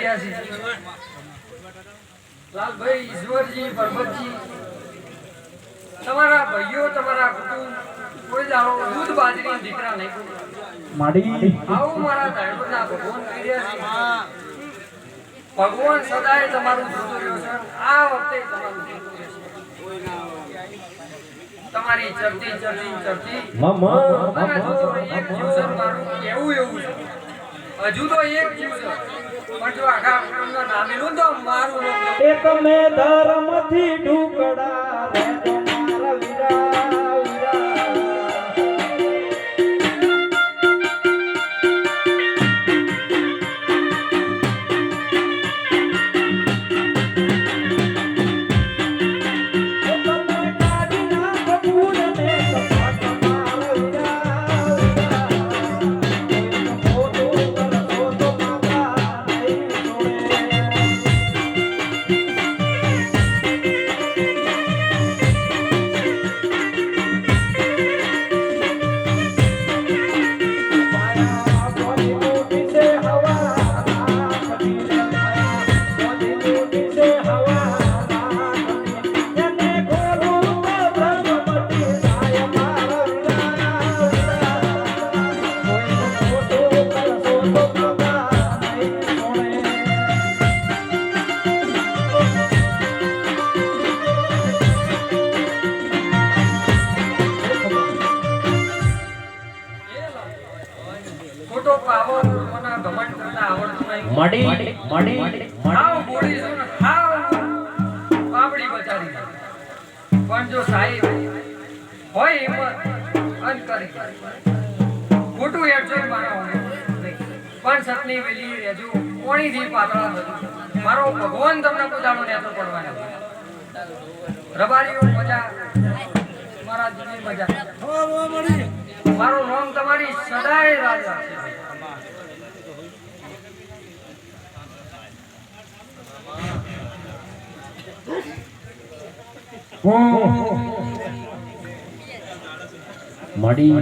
રહ્યા છે. લાલભાઈ ઈશ્વરજી પરબતજી તમારા ભાઈઓ તમારા કુટુંબ કોઈ દાડો દૂધ બાજરી દીકરા નહીં માડી. આવું મારા ભગવાન છે. ભગવાન સદાય તમારું જોતો રહ્યો છે. આ વખતે તમારું જોતો રહેશે તમારી ચડતી ચડતી ચડતી જો એક જીવસર મારું એવું એવું છે. હજુ તો એક જીવસર પણ જો આખા કુટુંબના નામે લો તો મારું નામ લો. એક મે ધર્મથી ઢુકડા મડી મડી હાવ બોડી છું ને હાવ. પાપડી બચારી પણ જો સાહેબ હોય હિંમત અન કરી. ખોટું હેડજો મારા પણ સતની વેલી રહેજો કોણીથી પાતળા મારો ભગવાન તમને પોતાનો નેતો પડવાનો. રબારીઓ મજા મારા જીની મજા. મારો નામ તમારી સદાય રાજા રાખશે મડી